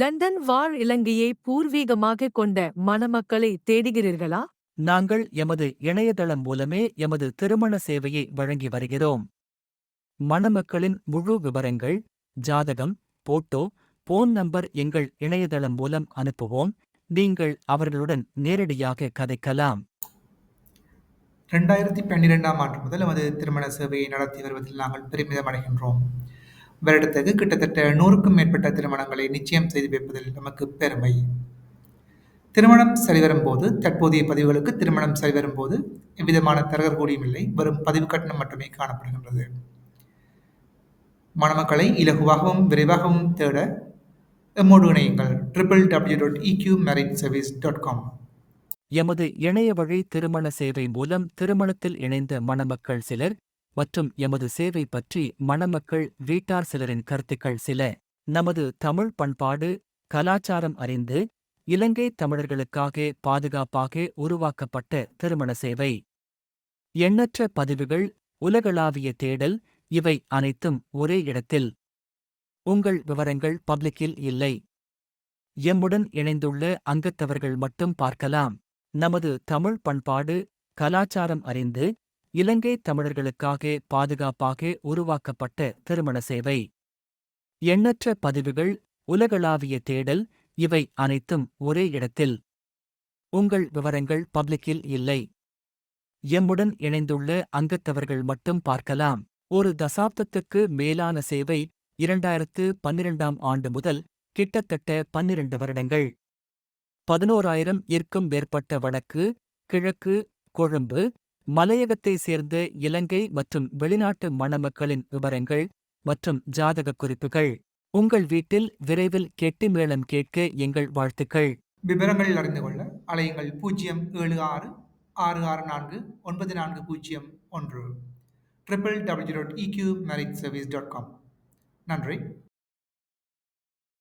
London வாழ் இலங்கையை பூர்வீகமாக கொண்ட மணமக்களை தேடுகிறீர்களா? நாங்கள் எமது இணையதளம் மூலமே எமது திருமண சேவையை வழங்கி வருகிறோம். மணமக்களின் முழு விவரங்கள் ஜாதகம் போட்டோ போன் நம்பர் எங்கள் இணையதளம் மூலம் அனுப்புவோம். நீங்கள் அவர்களுடன் நேரடியாக கதைக்கலாம். ரெண்டாயிரத்தி பன்னிரெண்டாம் ஆண்டு முதல் நமது திருமண சேவையை நடத்தி வருவதில் நாங்கள் பெருமிதம் அடைகின்றோம். வருடத்துக்கு கிட்டத்தட்ட நூறுக்கும் மேற்பட்ட திருமணங்களை நிச்சயம் செய்து வைப்பதில் நமக்கு பெருமை. திருமணம் சரிவரும் போது தற்போதைய பதிவுகளுக்கு திருமணம் சரிவரும் போது எவ்விதமான தரகர் கூடியும் இல்லை வெறும் பதிவு கட்டணம் மட்டுமே காணப்படுகின்றது. மணமக்களை இலகுவாகவும் விரைவாகவும் தேட எம்மோடு இணையுங்கள். Triple W dot IQ marriage service dot com எமது இணைய வழி திருமண சேவை மூலம் திருமணத்தில் இணைந்த மணமக்கள் சிலர் மற்றும் எமது சேவை பற்றி மணமக்கள் வீட்டார் சிலரின் கருத்துக்கள் சில. நமது தமிழ் பண்பாடு கலாச்சாரம் அறிந்து இலங்கை தமிழர்களுக்காக பாதுகாப்பாக உருவாக்கப்பட்ட திருமண சேவை. எண்ணற்ற பதிவுகள் உலகளாவிய தேடல் இவை அனைத்தும் ஒரே இடத்தில். உங்கள் விவரங்கள் பப்ளிக்கில் இல்லை. எம்முடன் இணைந்துள்ள அங்கத்தவர்கள் மட்டும் பார்க்கலாம். நமது தமிழ் பண்பாடு கலாச்சாரம் அறிந்து இலங்கை தமிழர்களுக்காக பாதுகாப்பாக உருவாக்கப்பட்ட திருமண சேவை. எண்ணற்ற பதிவுகள் உலகளாவிய தேடல் இவை அனைத்தும் ஒரே இடத்தில். உங்கள் விவரங்கள் பப்ளிக்கில் இல்லை. எம்முடன் இணைந்துள்ள அங்கத்தவர்கள் மட்டும் பார்க்கலாம். ஒரு தசாப்தத்துக்கு மேலான சேவை இரண்டாயிரத்து பன்னிரெண்டாம் ஆண்டு முதல் கிட்டத்தட்ட பன்னிரண்டு வருடங்கள். பதினோராயிரம் இருக்கும் மேற்பட்ட வடக்கு கிழக்கு கொழும்பு மலையகத்தை சேர்ந்த இலங்கை மற்றும் வெளிநாட்டு மணமக்களின் விவரங்கள் மற்றும் ஜாதக குறிப்புகள். உங்கள் வீட்டில் விரைவில் கெட்டி மேளம் கேட்க எங்கள் வாழ்த்துக்கள். விவரங்களில் அறிந்து கொள்ள அலையுங்கள் பூஜ்ஜியம் ஏழு ஆறு ஆறு ஆறு நான்கு ஒன்பது நான்கு பூஜ்ஜியம் ஒன்று. Triple W dot IQ marriage service dot com நன்றி.